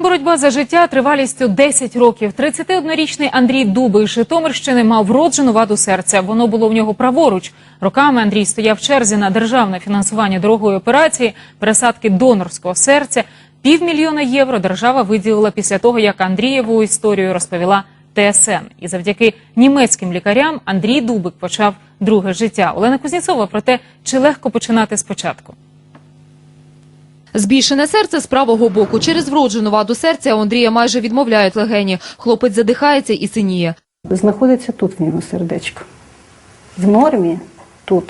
Боротьба за життя тривалістю 10 років. 31-річний Андрій Дуби з Житомирщини мав вроджену ваду серця. Воно було в нього праворуч. Роками Андрій стояв в черзі на державне фінансування дорогої операції, пересадки донорського серця. Півмільйона євро держава виділила після того, як Андрієву історію розповіла ТСН. І завдяки німецьким лікарям Андрій Дубик почав друге життя. Олена Кузнєцова про те, чи легко починати спочатку. Збільшене серце з правого боку. Через вроджену ваду серця у Андрія майже відмовляють легені. Хлопець задихається і синіє. знаходиться тут в нього сердечко. В нормі тут.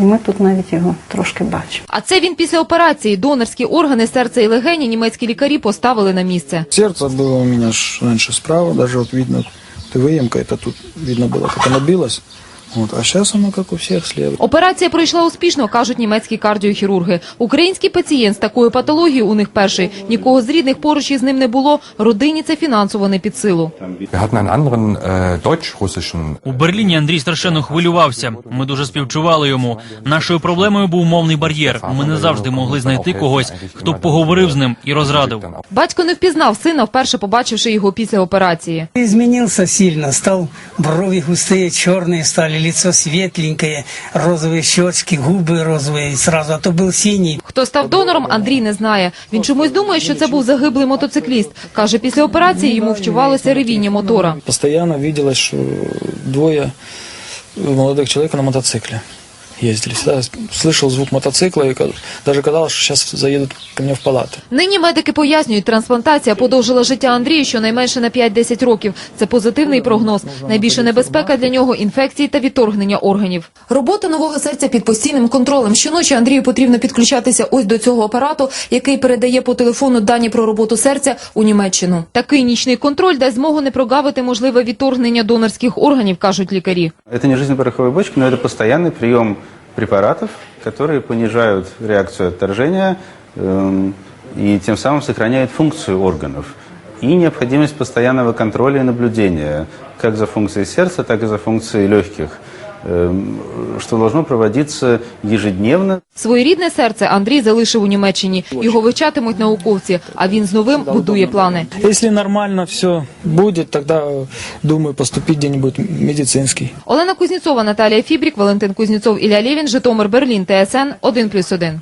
І ми тут навіть його трошки бачимо. А це він після операції. Донорські органи серця і легені німецькі лікарі поставили на місце. Сердце было у меня ж раньше справа, даже вот видно, ты выемка, это тут видно было, как оно билось. Вот. А сейчас оно, как у всех, слева. Операція пройшла успішно, кажуть німецькі кардіохірурги. Український пацієнт з такою патологією у них перший. Нікого з рідних поруч із ним не було. Родині це фінансово не під силу. Deutsch-russischen У Берліні Андрій страшенно хвилювався. Ми дуже співчували йому. Нашою проблемою був мовний бар'єр. Ми не завжди могли знайти когось, хто б поговорив з ним і розрадив. Батько не впізнав сина, вперше побачивши його після операції. Изменился сильно, стал брови густые, черные стали, лицо светленькое, розовые щечки, губы розовые сразу, а то был синий. Хто став донором, Андрій не знає. Він чомусь думає, що це був загиблий мотоцикліст. Каже, після операції йому вчувалося ревіння мотора. Постоянно виделось, что двое молодых человек на мотоцикле ездили. Всегда слышал звук мотоцикла и ка- даже казалось, что сейчас заедут ко мне в палаты. Нині медики пояснюють, трансплантація подовжила життя Андрію щонайменше на 5-10 років. Це позитивний прогноз. Найбільша небезпека для нього – інфекції та відторгнення органів. Робота нового серця під постійним контролем. Щоночі Андрію потрібно підключатися ось до цього апарату, який передає по телефону дані про роботу серця у Німеччину. Такий нічний контроль дасть змогу не прогавити можливе відторгнення донорських органів, кажуть лікарі. Это не жизненно-пороховая бочка, но это постоянный прием препаратов, которые понижают реакцию отторжения эм, и тем самым сохраняют функцию органов. И необходимость постоянного контроля и наблюдения как за функцией сердца, так и за функцией легких, эм, что должно проводиться ежедневно. Своєрідне серце Андрій залишив у Німеччині. Його вивчатимуть науковці, а він з новим будує плани. Якщо нормально все буде, тогда, э, думаю, поступити где-нибудь медицинський. Олена Кузнєцова, Наталія Фібрік, Валентин Кузнєцов, Ілля Лєвін, Житомир, Берлін, ТСН 1+,1.